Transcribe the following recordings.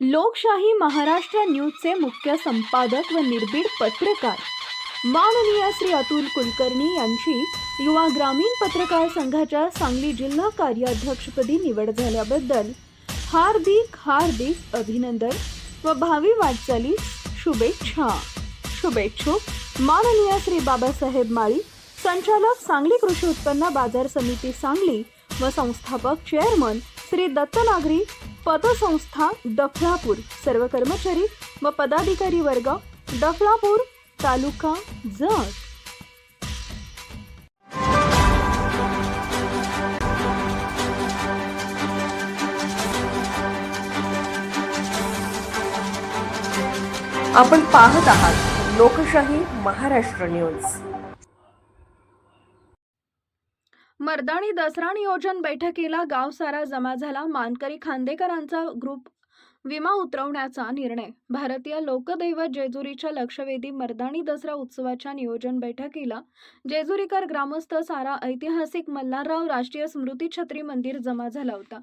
लोकशाही महाराष्ट्र न्यूजचे मुख्य संपादक व निर्भीड पत्रकार. माननीय श्री अतुल कुलकर्णी यांची युवा ग्रामीण पत्रकार संघाच्या सांगली जिल्हा कार्याध्यक्षपदी निवड झाल्याबद्दल हार्दिक हार्दिक अभिनंदन व भावी वाटचाली शुभेच्छा. शुभेच्छुक माननीय श्री बाबासाहेब माळी संचालक सांगली कृषी उत्पन्न बाजार समिती सांगली व संस्थापक चेअरमन श्री दत्त नागरी पतसंस्था डफळापूर सर्व कर्मचारी व पदाधिकारी वर्ग डफळापूर तालुका जत. आपण पाहत आहात लोकशाही महाराष्ट्र न्यूज. मर्दानी दसरा नियोजन बैठकीला गाव सारा जमा झाला. मानकरी खांदेकरांचा ग्रुप विमा उतरवण्याचा निर्णय. भारतीय लोकदैवत जेजुरीच्या लक्षवेधी मर्दानी दसरा उत्सवाच्या नियोजन बैठकीला जेजुरीकर ग्रामस्थ सारा ऐतिहासिक मल्हारराव राष्ट्रीय स्मृती छत्री मंदिर जमा झाला होता.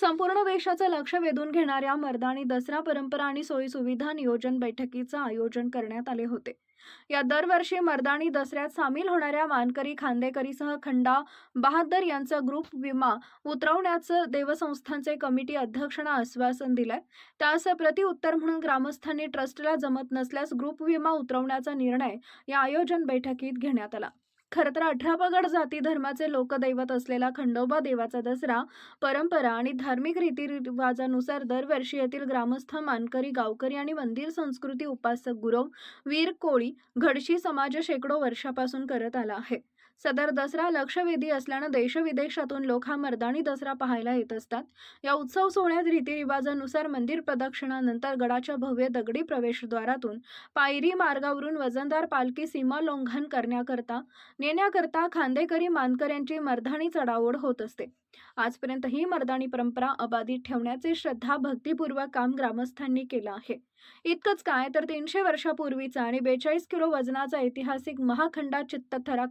संपूर्ण देशाचं लक्ष वेधून घेणाऱ्या मर्दानी दसरा परंपरा आणि सोयीसुविधा नियोजन बैठकीचं आयोजन करण्यात आले होते. या दरवर्षी मर्दानी दसऱ्यात सामील होणाऱ्या मानकरी खांदेकरीसह खंडा बहादर यांचा ग्रुप विमा उतरवण्याचं देवसंस्थांचे कमिटी अध्यक्षांना आश्वासन दिलंय. त्यास प्रतिउत्तर म्हणून ग्रामस्थांनी ट्रस्टला जमत नसल्यास ग्रुप विमा उतरवण्याचा निर्णय या आयोजन बैठकीत घेण्यात आला. खरं तर अठरा पगड जाती धर्माचे लोकदैवत असलेला खंडोबा देवाचा दसरा परंपरा आणि धार्मिक रीतिरिवाजानुसार दरवर्षी येथील ग्रामस्थ मानकरी गावकरी आणि मंदिर संस्कृती उपासक गुरव वीर कोळी घडशी समाज शेकडो वर्षापासून करत आला आहे. सदर दसरा लक्षवेधी असल्यानं देशविदेशातून लोक हा मर्दानी दसरा पाहायला येत असतात. या उत्सव सोहळ्यात रीतिरिवाजानुसार मंदिर प्रदक्षिणानंतर गडाच्या भव्य दगडी प्रवेशद्वारातून पायरी मार्गावरून वजनदार पालखी सीमालोंघन करण्याकरता नेण्याकरता खांदेकरी मानकऱ्यांची मर्दानी चढाओढ होत असते. आजपर्यंत ही मर्दानी परंपरा अबाधित ठेवण्याचे श्रद्धा भक्तिपूर्वक काम ग्रामस्थांनी केलं आहे. इतकंच काय तर तीनशे वर्षापूर्वीचा आणि बेचाळीस किलो वजनाचा ऐतिहासिक महाखंडा चित्तथराक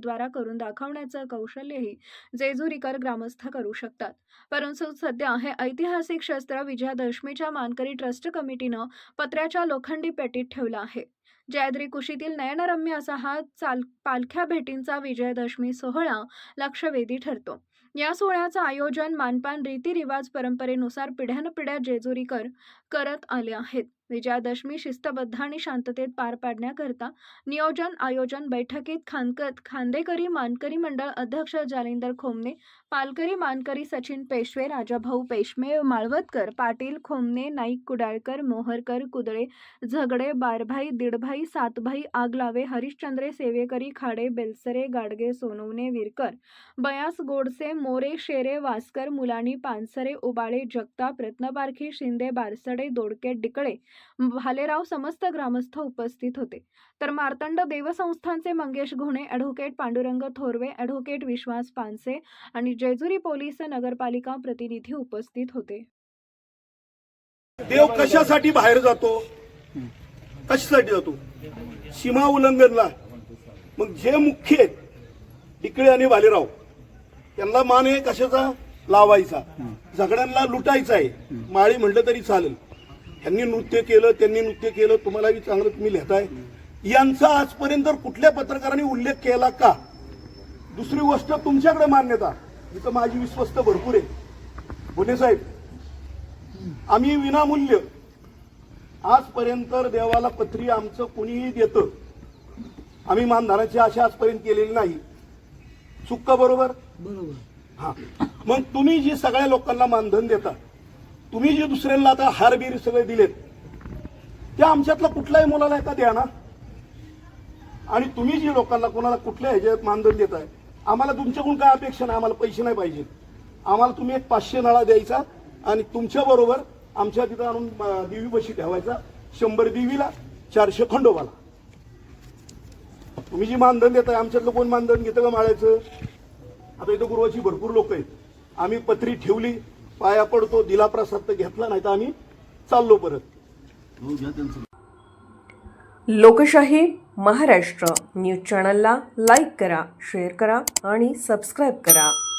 द्वारा करून दाखवण्याचं कौशल्यही जेजुरीकर ग्रामस्थ करू शकतात. परंतु सध्या हे ऐतिहासिक शस्त्र विजयादशमीच्या मानकरी ट्रस्ट कमिटीनं पत्र्याच्या लोखंडी पेटीत ठेवलं आहे. जयाद्री कुशीतील नयनरम्य असा हा चाल पालख्या भेटींचा विजयादशमी सोहळा लक्षवेधी ठरतो. या सोहळ्याचं आयोजन मानपान रीतिरिवाज परंपरेनुसार पिढ्यानपिढ्या जेजुरीकर करत आले आहेत. विजयादशमी शिस्तबद्ध आणि शांततेत पार पाडण्याकरता नियोजन आयोजन बैठकीत खानकत खांदेकरी मानकरी मंडळ अध्यक्ष जालिंदर खोमने पालकरी मानकरी सचिन पेशवे राजाभाऊ पेशमे माळवतकर पाटील खोमने नाईक कुडाळकर मोहरकर कुदळे झगडे बारभाई दीडभाई सातभाई आगलावे हरिश्चंद्रे सेवेकरी खाडे बेलसरे गाडगे सोनवणे विरकर बयास गोडसे मोरे शेरे वास्कर मुलानी पानसरे उबाळे जगताप रत्नबारखी शिंदे बारसडे दोडके डिकळे भालेराव समस्त ग्रामस्थ उपस्थित होते. तर मार्तंड देवसंस्थांचे मंगेश घोणे ॲडव्होकेट पांडुरंग थोरवे ॲडव्होकेट विश्वास पानसे आणि जेजुरी पोलीस नगरपालिका प्रतिनिधी उपस्थित होते. देव कशासाठी बाहेर जातो? कशासाठी जातो? सीमा उल्लंघनला. मग जे मुख्य आहेत डिकळे आणि भालेराव त्यांना मान आहे कशाचा? लावायचा. झगड्यांना लुटायचा आहे. माळी म्हटलं तरी चालेल. त्यांनी नृत्य केलं त्यांनी नृत्य केलं तुम्हाला बी चांगलं तुम्ही लिहिताय. यांचा आजपर्यंत कुठल्या पत्रकारांनी उल्लेख केला का? दुसरी गोष्ट तुमच्याकडे मान्यता. इथं माझी विश्वस्त भरपूर आहे. बोले साहेब आम्ही विनामूल्य. आजपर्यंत देवाला पत्री आमचं कुणीही देतं. आम्ही मानधनाची आशा आजपर्यंत केलेली नाही. चुक का बरोबर. हा. मग तुम्ही जी सगळ्या लोकांना मानधन देता तुम्ही जे दुसऱ्यांना आता हारबीर सगळे दिलेत त्या आमच्यातला कुठल्याही मुलाला एका द्या ना. आणि तुम्ही जी लोकांना कोणाला कुठल्या ह्याच्यात मानधन देत आहे आम्हाला तुमच्याकडून काय अपेक्षा नाही आम्हाला पैसे नाही पाहिजे. आम्हाला तुम्ही एक पाचशे नळा द्यायचा आणि तुमच्याबरोबर आमच्या तिथं आणून देवी बशी ठेवायचा शंभर देवीला चारशे खंडोबाला. तुम्ही जी मानधन देताय आमच्यातलं कोण मानधन घेतं का माळायचं? आता इथं गुरुवाची भरपूर लोक आहेत. आम्ही पत्री ठेवली पाया पडतो दिला प्रसाद तर घेतला नाही तर आम्ही. चाललो परत. लोकशाही महाराष्ट्र न्यूज चॅनलला लाईक करा शेअर करा आणि सबस्क्राईब करा.